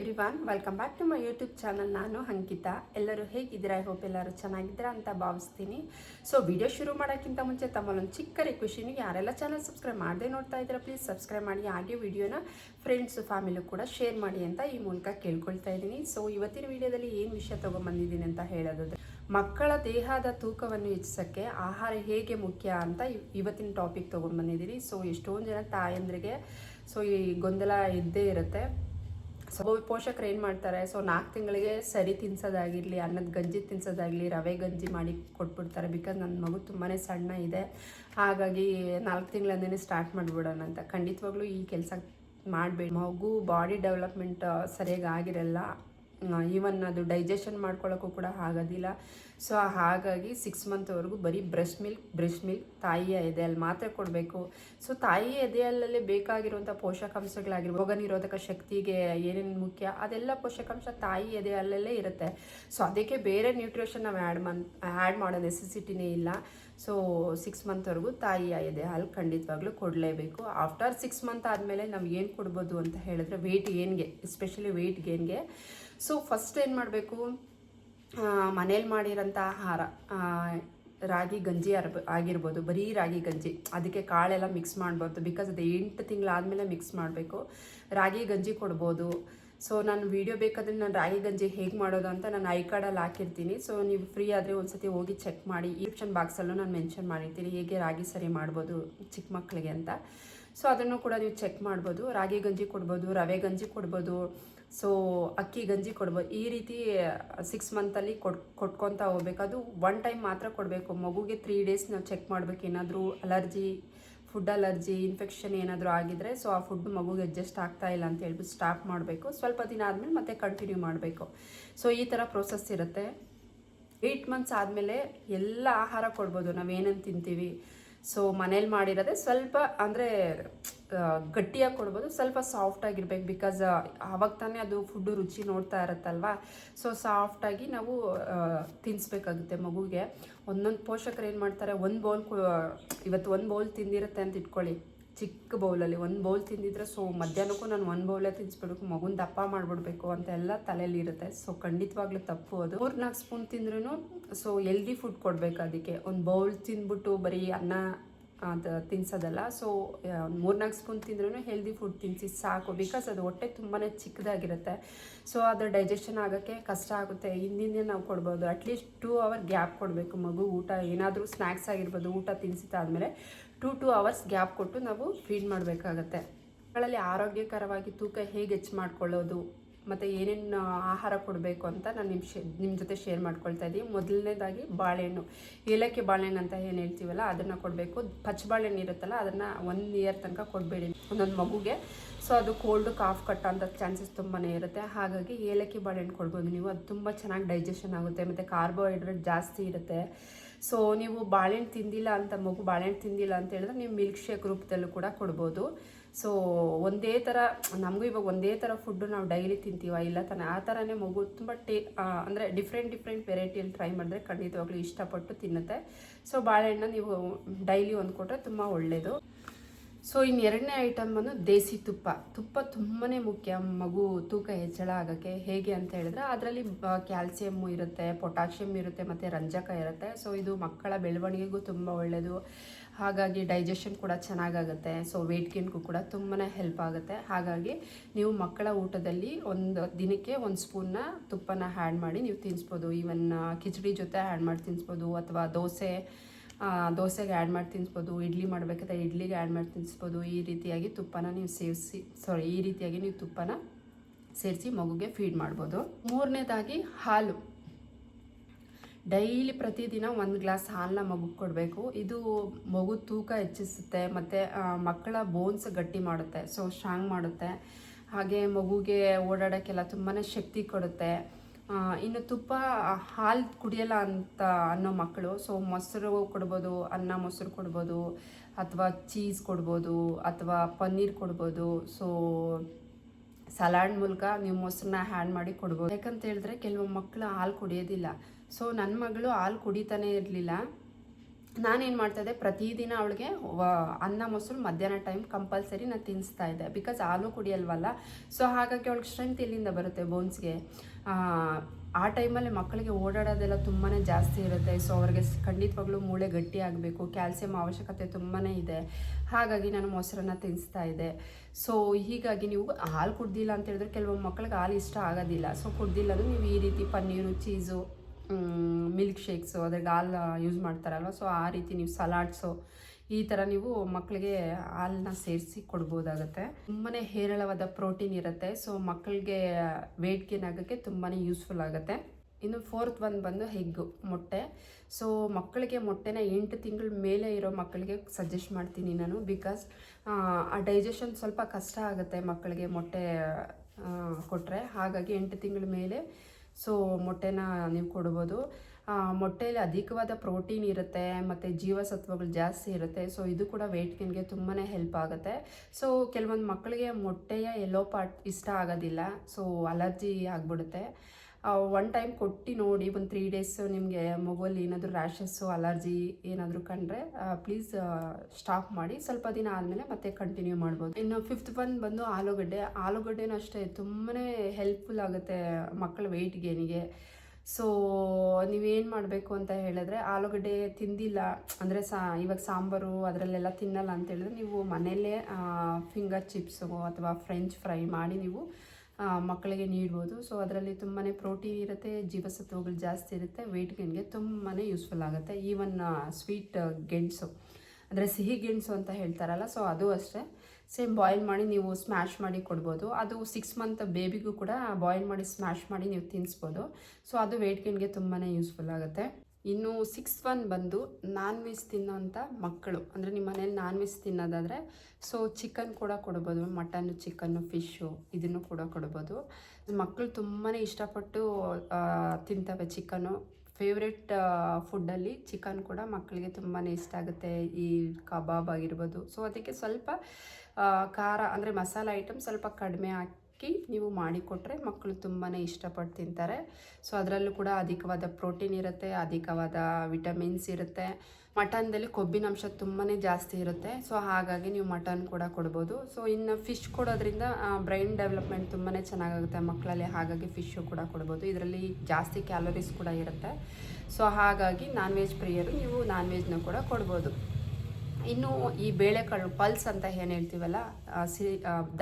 Everyone, welcome back to my YouTube channel. ನಾನು ಅಂಕಿತಾ. ಎಲ್ಲರೂ ಹೇಗಿದ್ದೀರಾ? ಐ ಹೋಪ್ ಎಲ್ಲರೂ ಚೆನ್ನಾಗಿದ್ದೀರಾ ಅಂತ ಭಾವಿಸ್ತೀನಿ. ಸೊ ವಿಡಿಯೋ ಶುರು ಮಾಡೋಕ್ಕಿಂತ ಮುಂಚೆ ತಮ್ಮಲ್ಲೊಂದು ಚಿಕ್ಕ ರಿಕ್ವೆಷನ್ ಯಾರೆಲ್ಲ ಚಾನಲ್ ಸಬ್ಸ್ಕ್ರೈಬ್ ಮಾಡದೆ ನೋಡ್ತಾ ಇದ್ದೀರಾ ಪ್ಲೀಸ್ ಸಬ್ಸ್ಕ್ರೈಬ್ ಮಾಡಿ. ಹಾಗೆ ವಿಡಿಯೋನ ಫ್ರೆಂಡ್ಸ್ ಫ್ಯಾಮಿಲಿ ಕೂಡ ಶೇರ್ ಮಾಡಿ ಅಂತ ಈ ಮೂಲಕ ಕೇಳ್ಕೊಳ್ತಾ ಇದ್ದೀನಿ. ಸೊ ಇವತ್ತಿನ ವಿಡಿಯೋದಲ್ಲಿ ಏನು ವಿಷಯ ತೊಗೊಂಬಂದಿದ್ದೀನಿ ಅಂತ ಹೇಳೋದಾದ್ರೆ, ಮಕ್ಕಳ ದೇಹದ ತೂಕವನ್ನು ಹೆಚ್ಚಿಸೋಕ್ಕೆ ಆಹಾರ ಹೇಗೆ ಮುಖ್ಯ ಅಂತ ಇವ್- ಇವತ್ತಿನ ಟಾಪಿಕ್ ತೊಗೊಂಡ್ಬಂದಿದ್ದೀನಿ ಸೊ ಎಷ್ಟೊಂದು ಜನ ತಾಯಂದ್ರಿಗೆ ಸೊ ಈ ಗೊಂದಲ ಇದ್ದೇ ಇರುತ್ತೆ. ಸೊ ಪೋಷಕರು ಏನು ಮಾಡ್ತಾರೆ? ಸೊ ನಾಲ್ಕು ತಿಂಗಳಿಗೆ ಸರಿ ತಿನ್ಸೋದಾಗಿರಲಿ, ಅನ್ನದ ಗಂಜಿ ತಿನ್ಸೋದಾಗಲಿ ರವೆ ಗಂಜಿ ಮಾಡಿ ಕೊಟ್ಬಿಡ್ತಾರೆ ಬಿಕಾಸ್ ನನ್ನ ಮಗು ತುಂಬಾ ಸಣ್ಣ ಇದೆ. ಹಾಗಾಗಿ ನಾಲ್ಕು ತಿಂಗಳಂದೇ ಸ್ಟಾರ್ಟ್ ಮಾಡಿಬಿಡೋಣ ಅಂತ. ಖಂಡಿತವಾಗ್ಲೂ ಈ ಕೆಲಸ ಮಾಡಬೇಡಿ. ಮಗು ಬಾಡಿ ಡೆವಲಪ್ಮೆಂಟ್ ಸರಿಯಾಗಿ ಆಗಿರಲ್ಲ. ಈವನ್ ಅದು ಡೈಜೆಷನ್ ಮಾಡ್ಕೊಳ್ಳೋಕ್ಕೂ ಕೂಡ ಆಗೋದಿಲ್ಲ ಸೊ ಹಾಗಾಗಿ ಸಿಕ್ಸ್ ಮಂತ್ವರೆಗೂ ಬರೀ ಬ್ರೆಸ್ಟ್ ಮಿಲ್ಕ್ ಬ್ರೆಸ್ಟ್ ಮಿಲ್ಕ್ ತಾಯಿಯ ಎದೆಯಲ್ಲಿ ಮಾತ್ರ ಕೊಡಬೇಕು. ಸೊ ತಾಯಿಯ ಎದೆಯಲ್ಲೇ ಬೇಕಾಗಿರುವಂಥ ಪೋಷಕಾಂಶಗಳಾಗಿರ್ಬೋದು ರೋಗ ನಿರೋಧಕ ಶಕ್ತಿಗೆ ಏನೇನು ಮುಖ್ಯ, ಅದೆಲ್ಲ ಪೋಷಕಾಂಶ ತಾಯಿ ಎದೆಯಲ್ಲೇ ಇರುತ್ತೆ. ಸೊ ಅದಕ್ಕೆ ಬೇರೆ ನ್ಯೂಟ್ರಿಷನ್ ನಾವು ಆ್ಯಡ್ ಮನ್ ಆ್ಯಡ್ ಮಾಡೋ ನೆಸೆಸಿಟಿನೇ ಇಲ್ಲ. ಸೊ ಸಿಕ್ಸ್ ಮಂತ್ವರೆಗೂ ತಾಯಿ ಎದೆ ಹಾಲು ಖಂಡಿತವಾಗ್ಲೂ ಕೊಡಲೇಬೇಕು. ಆಫ್ಟರ್ ಸಿಕ್ಸ್ ಮಂತ್ ಆದಮೇಲೆ ನಾವು ಏನು ಕೊಡ್ಬೋದು ಅಂತ ಹೇಳಿದ್ರೆ ವೆಯ್ಟ್ ಗೇನ್ಗೆ ಎಸ್ಪೆಷಲಿ ವೆಯ್ಟ್ ಗೇನ್ಗೆ ಸೊ ಫಸ್ಟ್ ಏನು ಮಾಡಬೇಕು? ಮನೇಲಿ ಮಾಡಿರೋಂಥ ಆಹಾರ ರಾಗಿ, ಗಂಜಿ ಅರ್ಬ, ಆಗಿರ್ಬೋದು, ಬರೀ ರಾಗಿ, ಗಂಜಿ. ಅದಕ್ಕೆ ಕಾಳೆಲ್ಲ ಮಿಕ್ಸ್ ಮಾಡ್ಬೋದು ಬಿಕಾಸ್ ಅದು ಎಂಟು ತಿಂಗಳಾದಮೇಲೆ ಮಿಕ್ಸ್ ಮಾಡಬೇಕು. ರಾಗಿ, ಗಂಜಿ ಕೊಡ್ಬೋದು. ಸೊ ನಾನು ವಿಡಿಯೋ ಬೇಕಾದರೆ ನಾನು ರಾಗಿ ಗಂಜಿ ಹೇಗೆ ಮಾಡೋದು ಅಂತ ನಾನು ಐ ಕಾರ್ಡಲ್ಲಿ ಹಾಕಿರ್ತೀನಿ. ಸೊ ನೀವು ಫ್ರೀ ಆದರೆ ಒಂದ್ಸತಿ ಹೋಗಿ ಚೆಕ್ ಮಾಡಿ. ಆಪ್ಷನ್ ಬಾಕ್ಸಲ್ಲೂ ನಾನು ಮೆನ್ಷನ್ ಮಾಡಿರ್ತೀನಿ. ಹೇಗೆ ರಾಗಿ ಸರಿ ಮಾಡ್ಬೋದು ಚಿಕ್ಕ ಮಕ್ಕಳಿಗೆ ಅಂತ. ಸೊ ಅದನ್ನು ಕೂಡ ನೀವು ಚೆಕ್ ಮಾಡ್ಬೋದು. ರಾಗಿ ಗಂಜಿ ಕೊಡ್ಬೋದು, ರವೆ ಗಂಜಿ ಕೊಡ್ಬೋದು ಸೊ ಅಕ್ಕಿ ಗಂಜಿ ಕೊಡ್ಬೋದು. ಈ ರೀತಿ ಸಿಕ್ಸ್ ಮಂತಲ್ಲಿ ಕೊಡ್, ಕೊಟ್ಕೊತಾ ಹೋಗ್ಬೇಕು. ಅದು ಒನ್ ಟೈಮ್ ಮಾತ್ರ ಕೊಡಬೇಕು. ಮಗುಗೆ ತ್ರೀ ಡೇಸ್ ನಾವು ಚೆಕ್ ಮಾಡ್ಬೇಕು. ಏನಾದರೂ ಅಲರ್ಜಿ ಫುಡ್ ಅಲರ್ಜಿ ಇನ್ಫೆಕ್ಷನ್ ಏನಾದರೂ ಆಗಿದ್ರೆ ಸೊ ಆ ಫುಡ್ ಮಗುಗೆ ಅಡ್ಜಸ್ಟ್ ಆಗ್ತಾ ಇಲ್ಲ ಅಂತ ಹೇಳ್ಬಿಟ್ಟು ಸ್ಟಾಪ್ ಮಾಡಬೇಕು. ಸ್ವಲ್ಪ ದಿನ ಆದಮೇಲೆ ಮತ್ತೆ ಕಂಟಿನ್ಯೂ ಮಾಡಬೇಕು. ಸೊ ಈ ಥರ ಪ್ರೋಸೆಸ್ ಇರುತ್ತೆ. ಏಯ್ಟ್ ಮಂತ್ಸ್ ಆದಮೇಲೆ ಎಲ್ಲ ಆಹಾರ ಕೊಡ್ಬೋದು. ನಾವೇನೇನು ತಿಂತೀವಿ? ಸೊ ಮನೇಲಿ ಮಾಡಿರೋದೇ ಸ್ವಲ್ಪ ಅಂದರೆ ಗಟ್ಟಿಯಾಗಿ ಕೊಡ್ಬೋದು, ಸ್ವಲ್ಪ ಸಾಫ್ಟ್ ಆಗಿರ್ಬೇಕು ಬಿಕಾಸ್ ಆವಾಗ ತಾನೇ ಅದು ಫುಡ್ಡು ರುಚಿ ನೋಡ್ತಾ ಇರುತ್ತಲ್ವಾ? ಸೊ ಸಾಫ್ಟಾಗಿ ನಾವು ತಿನ್ನಿಸ್ಬೇಕಾಗುತ್ತೆ ಮಗುಗೆ. ಒಂದೊಂದು ಪೋಷಕರು ಏನು ಮಾಡ್ತಾರೆ, ಒಂದು ಬೌಲ್ ಇವತ್ತು ಒಂದು ಬೌಲ್ ತಿಂದಿರುತ್ತೆ ಅಂತ ಇಟ್ಕೊಳ್ಳಿ. ಚಿಕ್ಕ ಬೌಲಲ್ಲಿ ಒಂದು ಬೌಲ್ ತಿಂದಿದ್ರೆ ಸೊ ಮಧ್ಯಾಹ್ನಕ್ಕೂ ನಾನು ಒಂದು ಬೌಲೇ ತಿನ್ನಿಸ್ಬಿಡ್ಬೇಕು ಮಗುನ ದಪ್ಪ ಮಾಡಿಬಿಡ್ಬೇಕು ಅಂತ ಎಲ್ಲ ತಲೆಯಲ್ಲಿ ಇರುತ್ತೆ. ಸೊ ಖಂಡಿತವಾಗ್ಲೂ ತಪ್ಪು ಅದು. ಮೂರು ನಾಲ್ಕು ಸ್ಪೂನ್ ತಿಂದ್ರೂ ಸೊ ಎಲ್ದಿ ಫುಡ್ ಕೊಡಬೇಕು ಅದಕ್ಕೆ. ಒಂದು ಬೌಲ್ ತಿಂದ್ಬಿಟ್ಟು ಬರೀ ಅನ್ನ ಅಂತ ತಿನ್ಸೋದಲ್ಲ. ಸೊ ಮೂರ್ನಾಲ್ಕು ಸ್ಪೂನ್ ತಿಂದ್ರೂ ಹೆಲ್ದಿ ಫುಡ್ ತಿನ್ಸಿ ಸಾಕು. ಬಿಕಾಸ್ ಅದು ಹೊಟ್ಟೆ ತುಂಬಾ ಚಿಕ್ಕದಾಗಿರುತ್ತೆ. ಸೊ ಅದು ಡೈಜೆಷನ್ ಆಗೋಕ್ಕೆ ಕಷ್ಟ ಆಗುತ್ತೆ. ಹಿಂದಿನ ನಾವು ಕೊಡ್ಬೋದು. ಅಟ್ಲೀಸ್ಟ್ ಟೂ ಅವರ್ ಗ್ಯಾಪ್ ಕೊಡಬೇಕು ಮಗು ಊಟ. ಏನಾದರೂ ಸ್ನ್ಯಾಕ್ಸ್ ಆಗಿರ್ಬೋದು, ಊಟ ತಿನ್ಸಿದ್ದಾದಮೇಲೆ. ಟೂ ಟೂ ಅವರ್ಸ್ ಗ್ಯಾಪ್ ಕೊಟ್ಟು ನಾವು ಫೀಡ್ ಮಾಡಬೇಕಾಗತ್ತೆ. ಮಕ್ಕಳಲ್ಲಿ ಆರೋಗ್ಯಕರವಾಗಿ ತೂಕ ಹೇಗೆ ಹೆಚ್ಚು ಮಾಡ್ಕೊಳ್ಳೋದು, ಮತ್ತು ಏನೇನು ಆಹಾರ ಕೊಡಬೇಕು ಅಂತ ನಾನು ನಿಮ್ಮ ಶೇ ನಿಮ್ಮ ಜೊತೆ ಶೇರ್ ಮಾಡ್ಕೊಳ್ತಾ ಇದ್ದೀನಿ ಮೊದಲನೇದಾಗಿ ಬಾಳೆಹಣ್ಣು. ಏಲಕ್ಕಿ ಬಾಳೆಹಣ್ಣು ಅಂತ ಏನು ಹೇಳ್ತೀವಲ್ಲ, ಅದನ್ನು ಕೊಡಬೇಕು. ಪಚ್ಚ ಬಾಳೆಹಣ್ಣು ಇರುತ್ತಲ್ಲ, ಅದನ್ನು ಒನ್ ಇಯರ್ ತನಕ ಕೊಡಬೇಡಿ ಒಂದೊಂದು ಮಗುಗೆ. ಸೊ ಅದು ಕೋಲ್ಡ್ ಕಾಫ್ ಕಟ್ ಅಂತ ಚಾನ್ಸಸ್ ತುಂಬಾ ಇರುತ್ತೆ. ಹಾಗಾಗಿ ಏಲಕ್ಕಿ ಬಾಳೆಹಣ್ಣು ಕೊಡ್ಬೋದು ನೀವು. ಅದು ತುಂಬ ಚೆನ್ನಾಗಿ ಡೈಜೆಷನ್ ಆಗುತ್ತೆ, ಮತ್ತು ಕಾರ್ಬೋಹೈಡ್ರೇಟ್ ಜಾಸ್ತಿ ಇರುತ್ತೆ. ಸೊ ನೀವು ಬಾಳೆಹಣ್ಣು ತಿಂದಿಲ್ಲ ಅಂತ, ಮಗು ಬಾಳೆಹಣ್ಣು ತಿಂದಿಲ್ಲ ಅಂತ ಹೇಳಿದ್ರೆ ನೀವು ಮಿಲ್ಕ್ ಶೇಕ್ ರೂಪದಲ್ಲೂ ಕೂಡ ಕೊಡ್ಬೋದು. ಸೊ ಒಂದೇ ಥರ, ನಮಗೂ ಇವಾಗ ಒಂದೇ ಥರ ಫುಡ್ಡು ನಾವು ಡೈಲಿ ತಿಂತೀವ, ಇಲ್ಲ ತಾನೆ? ಆ ಥರನೇ ಮಗು ತುಂಬ ಟೇ ಅಂದರೆ ಡಿಫ್ರೆಂಟ್ ಡಿಫ್ರೆಂಟ್ ವೆರೈಟಿಯಲ್ಲಿ ಟ್ರೈ ಮಾಡಿದ್ರೆ ಖಂಡಿತವಾಗ್ಲೂ ಇಷ್ಟಪಟ್ಟು ತಿನ್ನುತ್ತೆ. ಸೊ ಬಾಳೆಹಣ್ಣು ನೀವು ಡೈಲಿ ಒಂದು ಕೊಟ್ಟರೆ ತುಂಬ ಒಳ್ಳೆಯದು ಸೊ ಇನ್ನು ಎರಡನೇ ಐಟಮ್ ಬಂದು ದೇಸಿ ತುಪ್ಪ. ತುಪ್ಪ ತುಂಬಾ ಮುಖ್ಯ. ಮಗು ತೂಕ ಹೆಚ್ಚಳ ಆಗೋಕ್ಕೆ ಹೇಗೆ ಅಂತ ಹೇಳಿದ್ರೆ ಅದರಲ್ಲಿ ಕ್ಯಾಲ್ಸಿಯಮ್ಮು ಇರುತ್ತೆ ಪೊಟ್ಯಾಷಿಯಮ್ ಇರುತ್ತೆ, ಮತ್ತು ರಂಜಕ ಇರುತ್ತೆ. ಸೊ ಇದು ಮಕ್ಕಳ ಬೆಳವಣಿಗೆಗೂ ತುಂಬ ಒಳ್ಳೆಯದು ಹಾಗಾಗಿ ಡೈಜೆಷನ್ ಕೂಡ ಚೆನ್ನಾಗಾಗುತ್ತೆ. ಸೊ ವೆಯ್ಟ್ ಗೇನ್ಗೂ ಕೂಡ ತುಂಬಾ ಹೆಲ್ಪ್ ಆಗುತ್ತೆ. ಹಾಗಾಗಿ ನೀವು ಮಕ್ಕಳ ಊಟದಲ್ಲಿ ಒಂದು ದಿನಕ್ಕೆ ಒಂದು ಸ್ಪೂನ್ನ ತುಪ್ಪನ ಆ್ಯಡ್ ಮಾಡಿ ನೀವು ತಿನ್ನಿಸ್ಬೋದು ಈವನ್ ಕಿಚಡಿ ಜೊತೆ ಆ್ಯಡ್ ಮಾಡಿ ತಿನ್ನಿಸ್ಬೋದು ಅಥವಾ ದೋಸೆ ದೋಸೆಗೆ ಆ್ಯಡ್ ಮಾಡಿ ತಿನ್ನಿಸ್ಬೋದು ಇಡ್ಲಿ ಮಾಡಬೇಕಾದ್ರೆ ಇಡ್ಲಿಗೆ ಆ್ಯಡ್ ಮಾಡಿ ತಿನ್ನಿಸ್ಬೋದು ಈ ರೀತಿಯಾಗಿ ತುಪ್ಪನ ನೀವು ಸೇರಿಸಿ ಸಾರಿ ಈ ರೀತಿಯಾಗಿ ನೀವು ತುಪ್ಪನ ಸೇರಿಸಿ ಮಗುಗೆ ಫೀಡ್ ಮಾಡ್ಬೋದು. ಮೂರನೇದಾಗಿ ಹಾಲು. ಡೈಲಿ ಪ್ರತಿದಿನ ಒಂದು ಗ್ಲಾಸ್ ಹಾಲನ್ನ ಮಗುಗೆ ಕೊಡಬೇಕು. ಇದು ಮಗು ತೂಕ ಹೆಚ್ಚಿಸುತ್ತೆ, ಮತ್ತು ಮಕ್ಕಳ ಬೋನ್ಸ್ ಗಟ್ಟಿ ಮಾಡುತ್ತೆ ಸೊ ಸ್ಟ್ರಾಂಗ್ ಮಾಡುತ್ತೆ. ಹಾಗೆ ಮಗುಗೆ ಓಡಾಡೋಕ್ಕೆಲ್ಲ ತುಂಬಾ ಶಕ್ತಿ ಕೊಡುತ್ತೆ. ಇನ್ನು ತುಪ್ಪ ಹಾಲು ಕುಡಿಯಲ್ಲ ಅಂತ ಅನ್ನೋ ಮಕ್ಕಳು ಸೊ ಮೊಸರು ಕೊಡ್ಬೋದು, ಅನ್ನ ಮೊಸರು ಕೊಡ್ಬೋದು, ಅಥವಾ ಚೀಸ್ ಕೊಡ್ಬೋದು, ಅಥವಾ ಪನ್ನೀರ್ ಕೊಡ್ಬೋದು ಸೊ ಸಲಾಡ್ ಮೂಲಕ ನೀವು ಮೊಸರನ್ನ ಹ್ಯಾಂಡ್ ಮಾಡಿ ಕೊಡ್ಬೋದು. ಯಾಕಂತ ಹೇಳಿದ್ರೆ ಕೆಲವು ಮಕ್ಕಳು ಹಾಲು ಕುಡಿಯೋದಿಲ್ಲ. ಸೊ ನನ್ನ ಮಗಳು ಹಾಲು ಕುಡಿತಾನೆ ಇರಲಿಲ್ಲ. ನಾನೇನು ಮಾಡ್ತಾಯಿದ್ದೆ, ಪ್ರತಿದಿನ ಅವಳಿಗೆ ಅನ್ನ, ಮೊಸರು ಮಧ್ಯಾಹ್ನ ಟೈಮ್ ಕಂಪಲ್ಸರಿ ನಾನು ತಿನ್ನಿಸ್ತಾ ಇದ್ದೆ. ಬಿಕಾಸ್ ಹಾಲು ಕುಡಿಯಲ್ವಲ್ಲ ಸೊ ಹಾಗಾಗಿ ಅವಳಿಗೆ ಸ್ಟ್ರೆಂತ್ ಇಲ್ಲಿಂದ ಬರುತ್ತೆ ಬೋನ್ಸ್ಗೆ ಆ ಟೈಮಲ್ಲಿ ಮಕ್ಕಳಿಗೆ ಓಡಾಡೋದೆಲ್ಲ ತುಂಬಾ ಜಾಸ್ತಿ ಇರುತ್ತೆ. ಸೊ ಅವ್ರಿಗೆ ಖಂಡಿತವಾಗ್ಲೂ ಮೂಳೆ ಗಟ್ಟಿ ಆಗಬೇಕು ಕ್ಯಾಲ್ಸಿಯಂ ಅವಶ್ಯಕತೆ ತುಂಬಾ ಇದೆ. ಹಾಗಾಗಿ ನಾನು ಮೊಸರನ್ನ ತಿನ್ನಿಸ್ತಾ ಇದ್ದೆ. ಸೊ ಹೀಗಾಗಿ ನೀವು ಹಾಲು ಕುಡ್ದಿಲ್ಲ ಅಂತ ಹೇಳಿದ್ರೆ ಕೆಲವೊಂದು ಮಕ್ಕಳಿಗೆ ಹಾಲು ಇಷ್ಟ ಆಗೋದಿಲ್ಲ. ಸೊ ಕುಡ್ದಿಲ್ಲ ಅಂದ್ರೆ ನೀವು ಈ ರೀತಿ ಪನ್ನೀರು, ಚೀಸು ಮಿಲ್ಕ್ ಶೇಕ್ಸು ಅದೇ ಹಾಲು ಯೂಸ್ ಮಾಡ್ತಾರಲ್ವ ಸೊ ಆ ರೀತಿ ನೀವು ಸಲಾಡ್ಸು, ಈ ಥರ ನೀವು ಮಕ್ಕಳಿಗೆ ಹಾಲನ್ನ ಸೇರಿಸಿ ಕೊಡ್ಬೋದಾಗುತ್ತೆ. ತುಂಬಾ ಹೇರಳವಾದ ಪ್ರೋಟೀನ್ ಇರುತ್ತೆ ಸೊ ಮಕ್ಕಳಿಗೆ ವೆಯ್ಟ್ ಗೇನ್ ಆಗೋಕ್ಕೆ ತುಂಬಾ ಯೂಸ್ಫುಲ್ ಆಗುತ್ತೆ. ಇನ್ನು ಫೋರ್ತ್ ಒಂದು ಬಂದು ಹೆಗ್ಗು ಮೊಟ್ಟೆ. ಸೊ ಮಕ್ಕಳಿಗೆ ಮೊಟ್ಟೆನ ಎಂಟು ತಿಂಗಳ ಮೇಲೆ ಇರೋ ಮಕ್ಕಳಿಗೆ ಸಜೆಸ್ಟ್ ಮಾಡ್ತೀನಿ ನಾನು ಬಿಕಾಸ್ ಆ ಡೈಜೆಷನ್ ಸ್ವಲ್ಪ ಕಷ್ಟ ಆಗುತ್ತೆ ಮಕ್ಕಳಿಗೆ ಮೊಟ್ಟೆ ಕೊಟ್ಟರೆ ಹಾಗಾಗಿ ಎಂಟು ತಿಂಗಳ ಮೇಲೆ ಸೊ ಮೊಟ್ಟೆನ ನೀವು ಕೊಡ್ಬೋದು. ಮೊಟ್ಟೆಯಲ್ಲಿ ಅಧಿಕವಾದ ಪ್ರೋಟೀನ್ ಇರುತ್ತೆ, ಮತ್ತು ಜೀವಸತ್ವಗಳು ಜಾಸ್ತಿ ಇರುತ್ತೆ. ಸೊ ಇದು ಕೂಡ ವೆಯ್ಟ್ ಗೇನ್ಗೆ ತುಂಬಾ ಹೆಲ್ಪ್ ಆಗುತ್ತೆ. ಸೊ ಕೆಲವೊಂದು ಮಕ್ಕಳಿಗೆ ಮೊಟ್ಟೆಯ ಎಲ್ಲೋ ಪಾರ್ಟ್ ಇಷ್ಟ ಆಗೋದಿಲ್ಲ. ಸೊ ಅಲರ್ಜಿ ಆಗಿಬಿಡುತ್ತೆ. ಒನ್ ಟೈಮ್ ಕೊಟ್ಟು ನೋಡಿ, ಒಂದು ತ್ರೀ ಡೇಸ್ ನಿಮಗೆ ಮಗುವಲ್ಲಿ ಏನಾದರೂ ರ್ಯಾಷಸ್ಸು ಅಲರ್ಜಿ ಏನಾದರೂ ಕಂಡ್ರೆ ಪ್ಲೀಸ್ ಸ್ಟಾಪ್ ಮಾಡಿ. ಸ್ವಲ್ಪ ದಿನ ಆದಮೇಲೆ ಮತ್ತೆ ಕಂಟಿನ್ಯೂ ಮಾಡ್ಬೋದು. ಇನ್ನು ಫಿಫ್ತ್ ಒನ್ ಬಂದು ಆಲೂಗಡ್ಡೆ. ಆಲೂಗಡ್ಡೆನೂ ಅಷ್ಟೇ ತುಂಬಾ ಹೆಲ್ಪ್ಫುಲ್ ಆಗುತ್ತೆ ಮಕ್ಕಳ ವೆಯ್ಟ್ ಗೇನಿಗೆ ಸೊ ನೀವೇನು ಮಾಡಬೇಕು ಅಂತ ಹೇಳಿದ್ರೆ, ಆಲೂಗಡ್ಡೆ ತಿಂದಿಲ್ಲ, ಅಂದರೆ ಸಾ, ಇವಾಗ ಸಾಂಬಾರು ಅದರಲ್ಲೆಲ್ಲ ತಿನ್ನಲ್ಲ ಅಂತ ಹೇಳಿದ್ರೆ, ನೀವು ಮನೆಯಲ್ಲೇ ಫಿಂಗರ್ ಚಿಪ್ಸು ಅಥವಾ ಫ್ರೆಂಚ್ ಫ್ರೈ ಮಾಡಿ ನೀವು ಮಕ್ಕಳಿಗೆ ನೀಡ್ಬೋದು. ಸೊ ಅದರಲ್ಲಿ ತುಂಬಾ ಪ್ರೋಟೀನ್ ಇರುತ್ತೆ, ಜೀವಸತ್ವಗಳು ಜಾಸ್ತಿ ಇರುತ್ತೆ ವೆಯ್ಟ್ ಗೇನ್ಗೆ ತುಂಬಾ ಯೂಸ್ಫುಲ್ ಆಗುತ್ತೆ. ಈವನ್ ಸ್ವೀಟ್ ಗೆಣಸು, ಅಂದರೆ ಸಿಹಿ ಗೆಣಸು ಅಂತ ಹೇಳ್ತಾರಲ್ಲ ಸೊ ಅದು ಅಷ್ಟೇ. ಸೇಮ್ ಬಾಯ್ಲ್ ಮಾಡಿ ನೀವು ಸ್ಮ್ಯಾಶ್ ಮಾಡಿ ಕೊಡ್ಬೋದು. ಅದು ಸಿಕ್ಸ್ ಮಂತ್ ಬೇಬಿಗೂ ಕೂಡ ಬಾಯ್ಲ್ ಮಾಡಿ ಸ್ಮ್ಯಾಶ್ ಮಾಡಿ ನೀವು ತಿನ್ನಿಸ್ಬೋದು ಸೊ ಅದು ವೆಯ್ಟ್ ಗೇನ್ಗೆ ತುಂಬಾ ಯೂಸ್ಫುಲ್ ಆಗುತ್ತೆ. ಇನ್ನು ಸಿಕ್ಸ್ ಒನ್ ಬಂದು ನಾನ್ ವೆಜ್ ತಿನ್ನೋಂಥ ಮಕ್ಕಳು, ಅಂದರೆ ನಿಮ್ಮ ಮನೇಲಿ ನಾನ್ ವೆಜ್ ತಿನ್ನೋದಾದರೆ ಸೊ ಚಿಕನ್ ಕೂಡ ಕೊಡ್ಬೋದು ಮಟನ್ನು ಚಿಕನ್ನು ಫಿಶ್ಶು ಇದನ್ನು ಕೂಡ ಕೊಡ್ಬೋದು. ಮಕ್ಕಳು ತುಂಬಾ ಇಷ್ಟಪಟ್ಟು ತಿಂತವೆ ಚಿಕನ್ನು ಫೇವ್ರೆಟ್ ಫುಡ್ಡಲ್ಲಿ ಚಿಕನ್ ಕೂಡ ಮಕ್ಕಳಿಗೆ ತುಂಬಾ ಇಷ್ಟ ಆಗುತ್ತೆ. ಈ ಕಬಾಬ್ ಆಗಿರ್ಬೋದು. ಸೊ ಅದಕ್ಕೆ ಸ್ವಲ್ಪ ಖಾರ, ಅಂದರೆ ಮಸಾಲ ಐಟಮ್ ಸ್ವಲ್ಪ ಕಡಿಮೆ ಹಾಕಿ ನೀವು ಮಾಡಿಕೊಟ್ರೆ ಮಕ್ಕಳು ತುಂಬಾ ಇಷ್ಟಪಟ್ಟು ತಿಂತಾರೆ. ಸೊ ಅದರಲ್ಲೂ ಕೂಡ ಅಧಿಕವಾದ ಪ್ರೋಟೀನ್ ಇರುತ್ತೆ, ಅಧಿಕವಾದ ವಿಟಮಿನ್ಸ್ ಇರುತ್ತೆ. ಮಟನ್ದಲ್ಲಿ ಕೊಬ್ಬಿನಾಂಶ ತುಂಬಾ ಜಾಸ್ತಿ ಇರುತ್ತೆ. ಸೊ ಹಾಗಾಗಿ ನೀವು ಮಟನ್ ಕೂಡ ಕೊಡ್ಬೋದು. ಸೊ ಇನ್ನು ಫಿಶ್ ಕೊಡೋದ್ರಿಂದ ಬ್ರೈನ್ ಡೆವಲಪ್ಮೆಂಟ್ ತುಂಬಾ ಚೆನ್ನಾಗಾಗುತ್ತೆ ಮಕ್ಕಳಲ್ಲಿ. ಹಾಗಾಗಿ ಫಿಶ್ಶು ಕೂಡ ಕೊಡ್ಬೋದು. ಇದರಲ್ಲಿ ಜಾಸ್ತಿ ಕ್ಯಾಲೋರೀಸ್ ಕೂಡ ಇರುತ್ತೆ. ಸೊ ಹಾಗಾಗಿ ನಾನ್ ವೆಜ್ ಪ್ರಿಯರು ನೀವು ನಾನ್ ವೆಜ್ನ ಕೂಡ ಕೊಡ್ಬೋದು. ಇನ್ನು ಈ ಬೇಳೆಕಾಳು, ಪಲ್ಸ್ ಅಂತ ಏನು ಹೇಳ್ತೀವಲ್ಲ ಸಿರಿ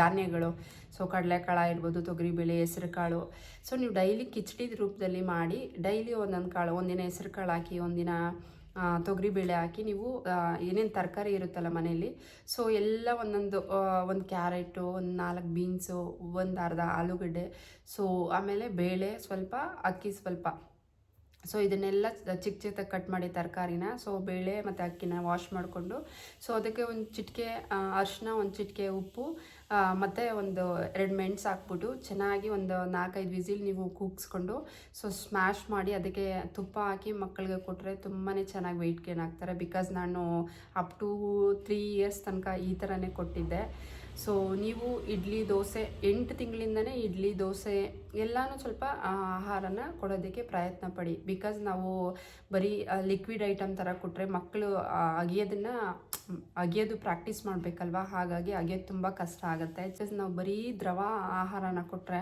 ಧಾನ್ಯಗಳು, ಸೊ ಕಡಲೆಕಾಳು ಇರ್ಬೋದು, ತೊಗರಿಬೇಳೆ ಹೆಸರು ಕಾಳು ಸೊ ನೀವು ಡೈಲಿ ಕಿಚಡಿ ರೂಪದಲ್ಲಿ ಮಾಡಿ, ಡೈಲಿ ಒಂದೊಂದು ಕಾಳು, ಒಂದಿನ ಹೆಸರು ಕಾಳು ಹಾಕಿ, ಒಂದಿನ ತೊಗರಿ ತೊಗರಿಬೇಳೆ ಹಾಕಿ ನೀವು ಏನೇನು ತರಕಾರಿ ಇರುತ್ತಲ್ಲ ಮನೆಯಲ್ಲಿ, ಸೊ ಎಲ್ಲ ಒಂದೊಂದು ಒಂದು ಕ್ಯಾರೆಟು, ಒಂದು ನಾಲ್ಕು ಬೀನ್ಸು, ಒಂದು ಅರ್ಧ ಆಲೂಗಡ್ಡೆ, ಸೊ ಆಮೇಲೆ ಬೇಳೆ ಸ್ವಲ್ಪ, ಅಕ್ಕಿ ಸ್ವಲ್ಪ. ಸೊ ಇದನ್ನೆಲ್ಲ ಚಿಕ್ಕ ಚಿಕ್ಕದಾಗಿ ಕಟ್ ಮಾಡಿ ತರಕಾರಿನ ಸೊ ಬೇಳೆ ಮತ್ತು ಅಕ್ಕಿನ ವಾಶ್ ಮಾಡಿಕೊಂಡು ಸೊ ಅದಕ್ಕೆ ಒಂದು ಚಿಟಿಕೆ ಅರಿಶಿನ ಒಂದು ಚಿಟಿಕೆ ಉಪ್ಪು ಮತ್ತು ಒಂದು ಎರಡು ಮೆಣಸು ಹಾಕ್ಬಿಟ್ಟು ಚೆನ್ನಾಗಿ ಒಂದು ನಾಲ್ಕೈದು ವಿಸಿಲ್ ನೀವು ಕೂಗಿಸ್ಕೊಂಡು ಸೊ ಸ್ಮ್ಯಾಶ್ ಮಾಡಿ ಅದಕ್ಕೆ ತುಪ್ಪ ಹಾಕಿ ಮಕ್ಕಳಿಗೆ ಕೊಟ್ಟರೆ ತುಂಬಾ ಚೆನ್ನಾಗಿ ವೆಯ್ಟ್ ಗೇನ್ ಆಗ್ತಾರೆ. ಬಿಕಾಸ್ ನಾನು ಅಪ್ ಟು ತ್ರೀ ಇಯರ್ಸ್ ತನಕ ಈ ಥರನೇ ಕೊಟ್ಟಿದ್ದೆ. ಸೊ ನೀವು ಇಡ್ಲಿ, ದೋಸೆ ಎಂಟು ತಿಂಗಳಿಂದನೇ ಇಡ್ಲಿ, ದೋಸೆ ಎಲ್ಲನೂ ಸ್ವಲ್ಪ ಆಹಾರನ ಕೊಡೋದಕ್ಕೆ ಪ್ರಯತ್ನ ಪಡಿ. ಬಿಕಾಸ್ ನಾವು ಬರೀ ಲಿಕ್ವಿಡ್ ಐಟಮ್ ಥರ ಕೊಟ್ಟರೆ ಮಕ್ಕಳು ಅಗಿಯೋದನ್ನ ಅಗಿಯೋದು ಪ್ರಾಕ್ಟೀಸ್ ಮಾಡಬೇಕಲ್ವಾ? ಹಾಗಾಗಿ ಅಗೆಯೋದು ತುಂಬ ಕಷ್ಟ ಆಗುತ್ತೆ. ಜಸ್ಟ್ ನಾವು ಬರೀ ದ್ರವ ಆಹಾರನ ಕೊಟ್ಟರೆ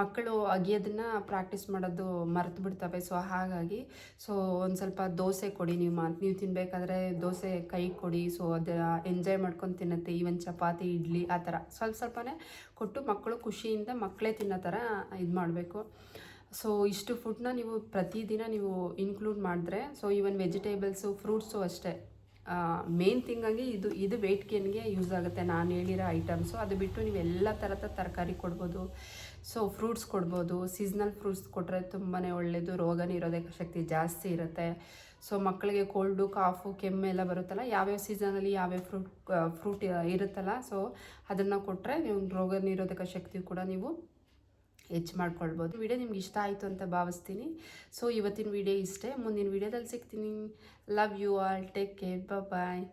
ಮಕ್ಕಳು ಅಗೆಯೋದನ್ನು ಪ್ರಾಕ್ಟೀಸ್ ಮಾಡೋದು ಮರೆತು ಬಿಡ್ತವೆ. ಸೊ ಹಾಗಾಗಿ ಸೊ ಒಂದು ಸ್ವಲ್ಪ ದೋಸೆ ಕೊಡಿ ನೀವು ಮಾ, ನೀವು ತಿನ್ನಬೇಕಾದ್ರೆ ದೋಸೆ ಕೈ ಕೊಡಿ. ಸೊ ಅದು ಎಂಜಾಯ್ ಮಾಡ್ಕೊಂಡು ತಿನ್ನುತ್ತೆ. ಈವನ್ ಚಪಾತಿ, ಇಡ್ಲಿ ಆ ಥರ. ಸ್ವಲ್ಪ ಸ್ವಲ್ಪನೇ ಕೊಟ್ಟು ಮಕ್ಕಳು ಖುಷಿಯಿಂದ ಮಕ್ಕಳೇ ತಿನ್ನೋ ಥರ ಇದು ಮಾಡಬೇಕು. ಸೊ ಇಷ್ಟು ಫುಡ್ನ ನೀವು ಪ್ರತಿದಿನ ನೀವು ಇನ್ಕ್ಲೂಡ್ ಮಾಡಿದ್ರೆ ಸೊ ಈವನ್ ವೆಜಿಟೇಬಲ್ಸು ಫ್ರೂಟ್ಸು ಅಷ್ಟೇ. ಮೇನ್ ಆಗಿ ಇದು ಇದು ವೆಯ್ಟ್ ಗೇನ್ಗೆ ಯೂಸ್ ಆಗುತ್ತೆ. ನಾನು ಹೇಳಿರೋ ಐಟಮ್ಸು ಅದು ಬಿಟ್ಟು ನೀವು ಎಲ್ಲ ಥರದ ತರಕಾರಿ ಕೊಡ್ಬೋದು. ಸೊ ಫ್ರೂಟ್ಸ್ ಕೊಡ್ಬೋದು. ಸೀಸ್ನಲ್ ಫ್ರೂಟ್ಸ್ ಕೊಟ್ಟರೆ ತುಂಬಾ ಒಳ್ಳೆಯದು ರೋಗ ನಿರೋಧಕ ಶಕ್ತಿ ಜಾಸ್ತಿ ಇರುತ್ತೆ. ಸೊ ಮಕ್ಕಳಿಗೆ ಕೋಲ್ಡು ಕಾಫು ಕೆಮ್ಮೆಲ್ಲ ಬರುತ್ತಲ್ಲ, ಯಾವ್ಯಾವ ಸೀಸನಲ್ಲಿ ಯಾವ್ಯಾವ ಫ್ರೂಟ್ ಫ್ರೂಟ್ ಇರುತ್ತಲ್ಲ ಸೊ ಅದನ್ನು ಕೊಟ್ಟರೆ ನೀವು ರೋಗ ನಿರೋಧಕ ಶಕ್ತಿ ಕೂಡ ನೀವು ಹೆಚ್ಚು ಮಾಡ್ಕೊಳ್ಬೋದು. ವಿಡಿಯೋ ನಿಮ್ಗೆ ಇಷ್ಟ ಆಯಿತು ಅಂತ ಭಾವಿಸ್ತೀನಿ. ಸೊ ಇವತ್ತಿನ ವಿಡಿಯೋ ಇಷ್ಟೇ. ಮುಂದಿನ ವಿಡಿಯೋದಲ್ಲಿ ಸಿಗ್ತೀನಿ. Love you all take care bye